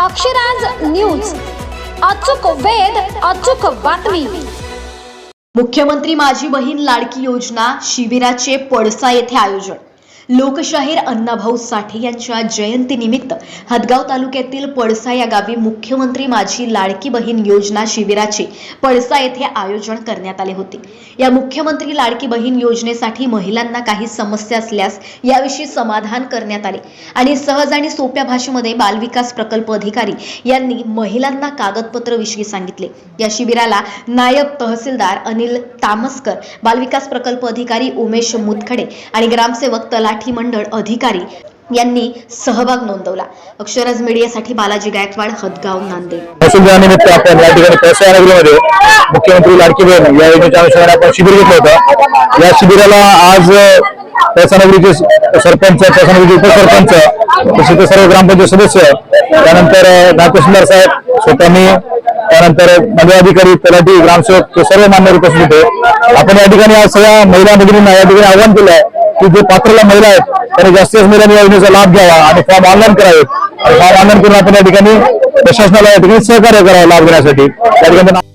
Akshraj news. अचूक वेद अचूक बातमी. मुख्यमंत्री माझी बहीण लाडकी योजना शिबिराचे पडसा येथे आयोजन. लोकशाहीर अण्णाभाऊ साठे यांच्या जयंतीनिमित्त हदगाव तालुक्यातील पडसा या गावी मुख्यमंत्री माझी लाडकी बहीण योजना शिबिराचे पडसा येथे आयोजन करण्यात आले होते. या मुख्यमंत्री लाडकी बहीण योजनेसाठी महिलांना काही समस्या असल्यास याविषयी समाधान करण्यात आले आणि सहज आणि सोप्या भाषेमध्ये बालविकास प्रकल्प अधिकारी यांनी महिलांना कागदपत्र विषयी सांगितले. या शिबिराला नायब तहसीलदार अनिल तामसकर बालविकास प्रकल्प अधिकारी उमेश मुतखडे आणि ग्रामसेवक तलाठी मराठी मंडळ अधिकारी यांनी सहभाग नोंदवला. अक्षरज मीडियासाठी बालाजी गायकवाड हदगाव नांदेड. आपण या ठिकाणी पैसानगरीमध्ये मुख्यमंत्री लाडकी बहीण या योजनेच्या अनुषंगाने आपण शिबिर घेतलं होतं. या शिबिराला आज पैसानगरीचे सरपंच पैसानगरीचे उपसरपंच तसेच सर्व ग्रामपंचायत सदस्य त्यानंतर नागतहसीलदार साहेब स्वतः मी त्यानंतर महिला अधिकारी तलाठी ग्रामसेवक सर्व मान्यवर उपस्थित होते. आपण या ठिकाणी आज सगळ्या महिला भगिनींना या ठिकाणी आव्हान केलं आहे की जे पात्रला महिला आहेत त्यांनी जास्तीत जास्त महिलांनी या योजनेचा लाभ घ्यावा आणि फॉर्म ऑनलाईन करावेत आणि फॉर्म ऑनलाईन करून आपण या ठिकाणी प्रशासनाला या ठिकाणी सहकार्य करावं लाभ घेण्यासाठी. या ठिकाणी